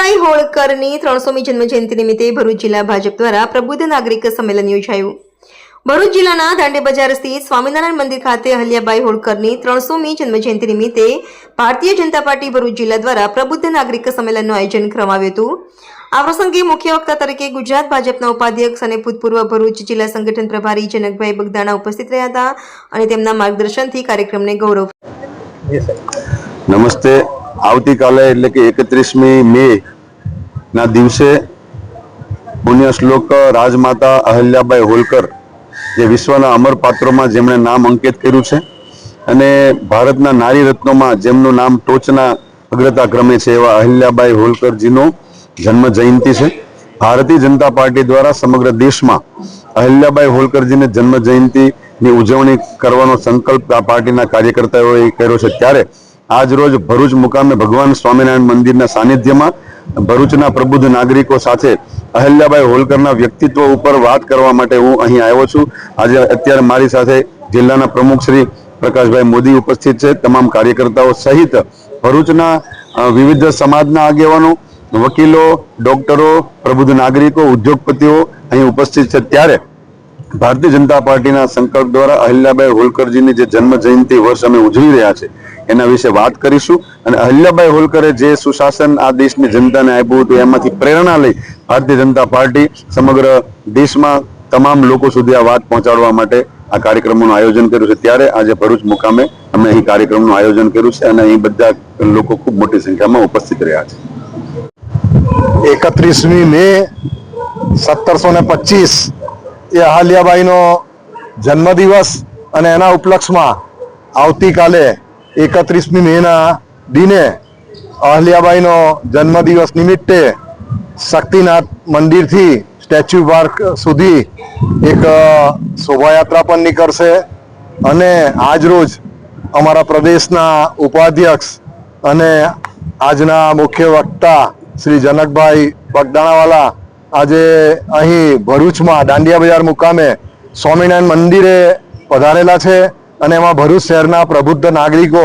હોળકરની ત્રણસોમી જન્મજયંતિ નિમિત્તે ભરૂચ જિલ્લા ભાજપ દ્વારા પ્રબુદ્ધ નાગરિક સંમેલન યોજાયું. ભરૂચ જિલ્લાના દાંડે બજાર સ્થિત સ્વામિનારાયણ મંદિર ખાતે અહલ્યાબાઈ હોળકરની ત્રણસોમી જન્મજયંતિ નિમિત્તે ભારતીય જનતા પાર્ટી ભરૂચ જિલ્લા દ્વારા પ્રબુદ્ધ નાગરિક સંમેલનનું આયોજન કરવામાં આવ્યું હતું. આ પ્રસંગે મુખ્ય વક્તા તરીકે ગુજરાત ભાજપના ઉપાધ્યક્ષ અને ભૂતપૂર્વ ભરૂચ જિલ્લા સંગઠન પ્રભારી જનકભાઈ બગદાણા ઉપસ્થિત રહ્યા હતા અને તેમના માર્ગદર્શનથી કાર્યક્રમને ગૌરવ નમસ્તે. આવતીકાલે એટલે કે એકત્રીસમી મે ના દિવસે પુણ્ય શ્લોક રાજમાતા અહલ્યાબાઈ હોલકર જે વિશ્વના અમર પાત્રોમાં જેમણે નામ અંકિત કર્યું છે અને ભારતના નારી રત્નોમાં જેમનું નામ ટોચના અગ્રતા ક્રમે છે એવા અહલ્યાબાઈ હોલકરજીનો જન્મ જયંતિ છે. ભારતીય જનતા પાર્ટી દ્વારા સમગ્ર દેશમાં અહલ્યાબાઈ હોલકરજીને જન્મ જયંતિની ઉજવણી કરવાનો સંકલ્પ આ પાર્ટીના કાર્યકર્તાઓએ કર્યો છે. ત્યારે આજ રોજ ભરૂચ મુકામે ભગવાન સ્વામિનારાયણ મંદિરના સાનિધ્યમાં ભરૂચના પ્રબુદ્ધ નાગરિકો સાથે અહલ્યાબાઈ હોલકરના વ્યક્તિત્વ ઉપર વાત કરવા માટે હું અહીં આવ્યો છું. આજે અત્યારે મારી સાથે જિલ્લાના પ્રમુખ શ્રી પ્રકાશભાઈ મોદી ઉપસ્થિત છે. તમામ કાર્યકર્તાઓ સહિત ભરૂચના વિવિધ સમાજના આગેવાનો, વકીલો, ડોક્ટરો, પ્રબુદ્ધ નાગરિકો, ઉદ્યોગપતિઓ અહીં ઉપસ્થિત છે. ત્યારે ભારતીય જનતા પાર્ટીના સંકલ્પ દ્વારા અહિલ્યાબાઈ હોલકરજીની જે જન્મ જયંતિ વર્ષ અમે ઉજવી રહ્યા છે એના વિશે વાત કરીશું. અને અહિલ્યાબાઈ હોલકરે જે સુશાસન આ દેશની જનતાને આપ્યું હતું, એમાંથી પ્રેરણા લઈ ભારતીય જનતા પાર્ટી સમગ્ર દેશમાં તમામ લોકો સુધી આ વાત પહોંચાડવા માટે આ કાર્યક્રમોનું આયોજન કર્યું છે. ત્યારે આજે ભરૂચ મુકામે અમે અહીં કાર્યક્રમનું આયોજન કર્યું છે અને અહીં બધા લોકો ખૂબ મોટી સંખ્યામાં ઉપસ્થિત રહ્યા છે. એકત્રીસમી મે સત્તરસો ને પચીસ એ અહલ્યાબાઈનો જન્મદિવસ અને એના ઉપલક્ષમાં આવતીકાલે એકત્રીસમી મેના દિને અહલ્યાબાઈનો જન્મદિવસ નિમિત્તે શક્તિનાથ મંદિરથી સ્ટેચ્યુ પાર્ક સુધી એક શોભાયાત્રા પણ નીકળશે અને આજ રોજ અમારા પ્રદેશના ઉપાધ્યક્ષ અને આજના મુખ્ય વક્તા શ્રી જનકભાઈ બગદાણાવાલા આજે અહીં ભરૂચમાં દાંડિયા બજાર મુકામે સ્વામિનારાયણ મંદિરે પધારેલા છે. અને એમાં ભરૂચ શહેરના પ્રબુદ્ધ નાગરિકો,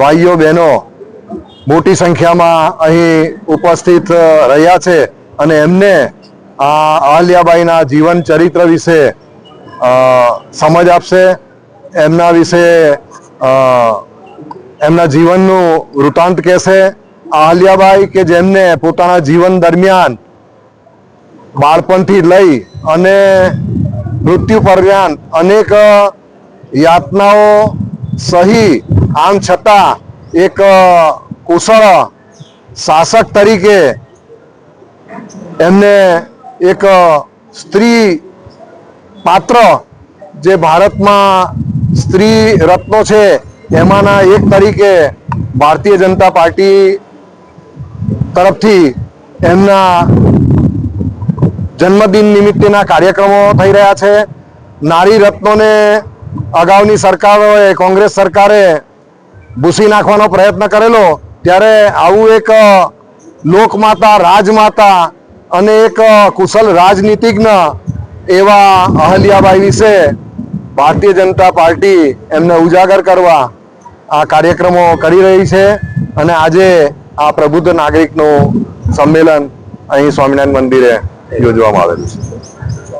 ભાઈઓ, બહેનો મોટી સંખ્યામાં અહીં ઉપસ્થિત રહ્યા છે અને એમને આ અહલ્યાબાઈના જીવન ચરિત્ર વિશે સમજ આપશે. એમના વિશે એમના જીવનનું વૃતાંત કહેશે. અહલ્યાબાઈ કે જેમને પોતાના જીવન દરમિયાન બાળપણથી લઈ અને મૃત્યુ પર્યાંત અનેક યાતનાઓ સહી, આમ છતાં એક કુશળ શાસક તરીકે એમને એક સ્ત્રી પાત્ર જે ભારતમાં સ્ત્રી રત્નો છે, એમાંના એક તરીકે ભારતીય જનતા પાર્ટી તરફથી એમના જન્મદિન નિમિત્તેના કાર્યક્રમો થઈ રહ્યા છે. નારી રત્નોને અગાઉની સરકારોએ, કોંગ્રેસ સરકારે ભૂસી નાખવાનો પ્રયત્ન કરેલો, ત્યારે આવું એક લોકમાતા, રાજમાતા અને એક કુશલ રાજનીતિજ્ઞ એવા અહલ્યાબાઈ વિશે ભારતીય જનતા પાર્ટી એમને ઉજાગર કરવા આ કાર્યક્રમો કરી રહી છે અને આજે આ પ્રબુદ્ધ નાગરિકનું સંમેલન અહીં સ્વામિનારાયણ મંદિરે યોજવામાં આવેલું છે.